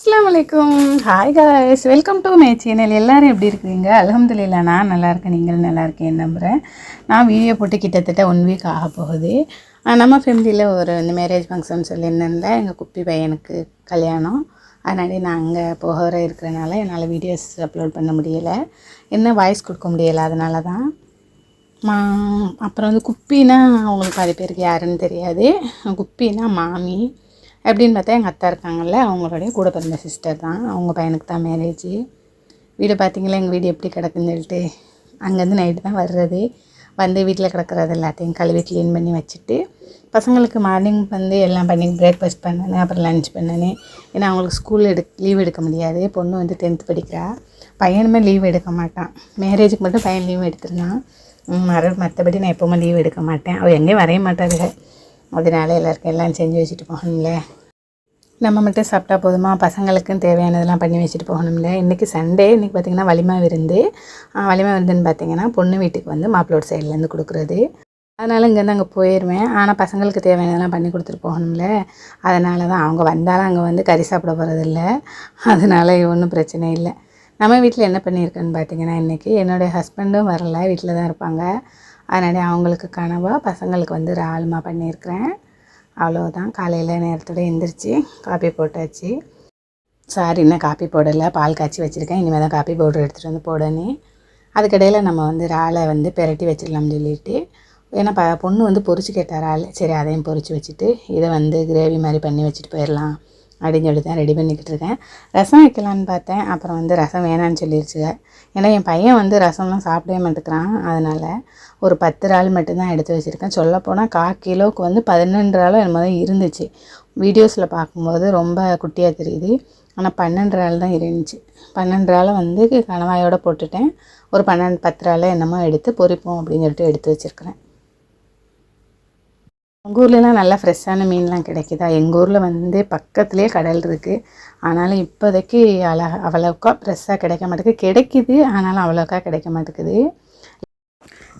அஸ்லாம் வலைக்கும் hi guys welcome to my channel எல்லாரும் எப்படி இருக்கீங்க? அலமதுல்லா நான் நல்லா இருக்கேன். நீங்களும் நல்லா இருக்கேன் நம்புகிறேன் நான் வீடியோ போட்டு கிட்டத்தட்ட ஒன் வீக் ஆக போகுது. நம்ம ஃபேமிலியில் ஒரு இந்த மேரேஜ் ஃபங்க்ஷன் சொல்லியிருந்தேன்ல எங்கள் குப்பி பையனுக்கு கல்யாணம். அதனால நான் அங்கே போகிற இருக்கிறனால என்னால் வீடியோஸ் அப்லோட் பண்ண முடியலை. என்ன வாய்ஸ் கொடுக்க முடியலை. அதனால தான் மா அப்புறம் வந்து குப்பினா அவங்களுக்கு பாதி பேருக்கு யாருன்னு தெரியாது. குப்பினா மாமி. எப்படின்னு பார்த்தா எங்கள் அத்தா இருக்காங்கல்ல அவங்களுடைய கூட பிறந்த சிஸ்டர் தான். அவங்க பையனுக்கு தான் மேரேஜ் வீடு பார்த்தீங்களா எங்கள் வீடு எப்படி கிடக்குன்னு சொல்லிட்டு அங்கேருந்து நைட்டு தான் வர்றது. வந்து வீட்டில் கிடக்கிறது எல்லாத்தையும் கழுவி க்ளீன் பண்ணி வச்சுட்டு பசங்களுக்கு மார்னிங் வந்து எல்லாம் பண்ணி பிரேக்ஃபாஸ்ட் பண்ணேன் அப்புறம் லஞ்ச் பண்ணேன். ஏன்னா அவங்களுக்கு ஸ்கூல் எடு லீவ் எடுக்க முடியாது. பொண்ணு வந்து டென்த் படிக்கிறா. பையனுமே லீவ் எடுக்க மாட்டான். மேரேஜுக்கு மட்டும் பையன் லீவ் எடுத்துருந்தான். மறு மற்றபடி நான் எப்போவுமே லீவ் எடுக்க மாட்டேன். அவள் எங்கேயும் வரைய மாட்டாருங்க அதனால எல்லாருக்கும் எல்லாம் செஞ்சு வச்சுட்டு போகணும்ல. நம்ம மட்டும் சாப்பிட்டா போதுமா? பசங்களுக்கும் தேவையானதெல்லாம் பண்ணி வச்சுட்டு போகணும்ல. இன்றைக்கி சண்டே இன்றைக்கி பார்த்திங்கன்னா வலிமா விருந்து. ஆஹ் வலிமா விருந்துன்னு பார்த்தீங்கன்னா பொண்ணு வீட்டுக்கு வந்து மாப்பிளோட சைட்லேருந்து கொடுக்குறது. அதனால் இங்கேருந்து அங்கே போயிடுவேன் ஆனால் பசங்களுக்கு தேவையானதெல்லாம் பண்ணி கொடுத்துட்டு போகணும்ல. அதனால தான் அவங்க வந்தாலும் அங்கே வந்து கறி சாப்பிட போகிறதில்ல அதனால் ஒன்றும் பிரச்சனை இல்லை. நம்ம வீட்டில் என்ன பண்ணியிருக்கேன்னு பார்த்தீங்கன்னா இன்றைக்கி என்னுடைய ஹஸ்பண்டும் வரல. வீட்டில் தான் இருப்பாங்க. அதனாலே அவங்களுக்கு கனவாக பசங்களுக்கு வந்து ரால்மா பண்ணியிருக்கிறேன். அவ்வளோதான் காலையில் நேரத்தோட எந்திரிச்சு காப்பி போட்டாச்சு. சாரி இன்னும் காப்பி போடலை. பால் காய்ச்சி வச்சுருக்கேன். இனிமேல் தான் காப்பி பவுடர் எடுத்துகிட்டு வந்து போடணும். அதுக்கிடையில் நம்ம வந்து இறாலை வந்து பெரட்டி வச்சிடலாம்னு சொல்லிட்டு. ஏன்னா ப பொண்ணு வந்து பொறிச்சு கேட்டார் இறால் சரி அதையும் பொறிச்சு வச்சுட்டு இதை வந்து கிரேவி மாதிரி பண்ணி வச்சுட்டு போயிடலாம். அப்படின்னு சொல்லி தான் ரெடி பண்ணிக்கிட்டு இருக்கேன் ரசம் வைக்கலான்னு பார்த்தேன். அப்புறம் வந்து ரசம் வேணான்னு சொல்லிடுச்சுங்க ஏன்னா என் பையன் வந்து ரசம்லாம் சாப்பிடவே மாட்டேங்கிறான். அதனால் ஒரு பத்து இறால் மட்டும்தான் எடுத்து வச்சுருக்கேன். சொல்லப்போனால் கா கிலோவுக்கு வந்து பதினெண்டு இறாலும் என்னமோ தான் இருந்துச்சு. வீடியோஸில் பார்க்கும்போது ரொம்ப குட்டியாக தெரியுது. ஆனால் பன்னெண்டு இறால் தான் இருந்துச்சு. பன்னெண்டு இறாலை வந்து கணவாயோடு போட்டுட்டேன். ஒரு பன்னெண்டு பத்து இறாலை என்னமோ எடுத்து பொரிப்போம் அப்படின்னு சொல்லிட்டு எடுத்து வச்சுருக்கிறேன். உங்கள் ஊர்லலாம் நல்லா ஃப்ரெஷ்ஷான மீன்லாம் கிடைக்குதா? எங்கள் ஊரில் வந்து பக்கத்துலேயே கடல் இருக்குது ஆனாலும் இப்போதைக்கு அழ அவ்வளோக்கா ஃப்ரெஷ்ஷாக கிடைக்க மாட்டேங்குது கிடைக்குது ஆனாலும் அவ்வளோக்கா கிடைக்க மாட்டேங்குது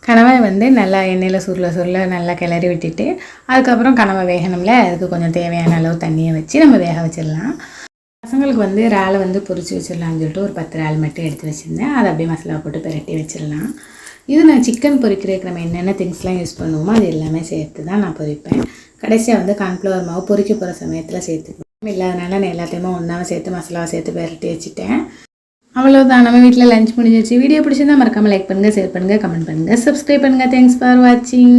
கணவன் வந்து நல்லா எண்ணெயில் சுருள சுருள நல்லா கிளறி விட்டுட்டு அதுக்கப்புறம் கனவை வேகணும்ல அதுக்கு கொஞ்சம் தேவையான அளவு தண்ணியை வச்சு நம்ம வேக வச்சிடலாம். பசங்களுக்கு வந்து இறாலை வந்து பொரிச்சு வச்சிடலாம்னு சொல்லிட்டு ஒரு பத்து இறால் மட்டும் எடுத்து வச்சுருந்தேன். அதை அப்படியே மசாலா போட்டு பிரட்டி வச்சிடலாம். இது நான் சிக்கன் பொறிக்கிறதுக்கு நம்ம என்னென்ன திங்ஸ்லாம் யூஸ் பண்ணுவோமோ அது எல்லாமே சேர்த்து தான் நான் பொரிப்பேன் கடைசியாக வந்து கான்ஃப்ளவர் மாவு பொரிக்க போகிற சமயத்தில் சேர்த்துக்குவேன் இல்லாதனால நான் எல்லாத்தையுமே ஒன்றாவை சேர்த்து மசாலாவை சேர்த்து பெரட்டி வச்சுட்டேன். அவ்வளோதான் நம்ம வீட்டில் லஞ்ச் முடிஞ்சிச்சு வீடியோ பிடிச்சிருந்தா மறக்காமல் லைக் பண்ணுங்கள் ஷேர் பண்ணுங்கள் கமெண்ட் பண்ணுங்கள் சப்ஸ்கிரைப் பண்ணுங்கள் தேங்க்ஸ் ஃபார் வாட்சிங்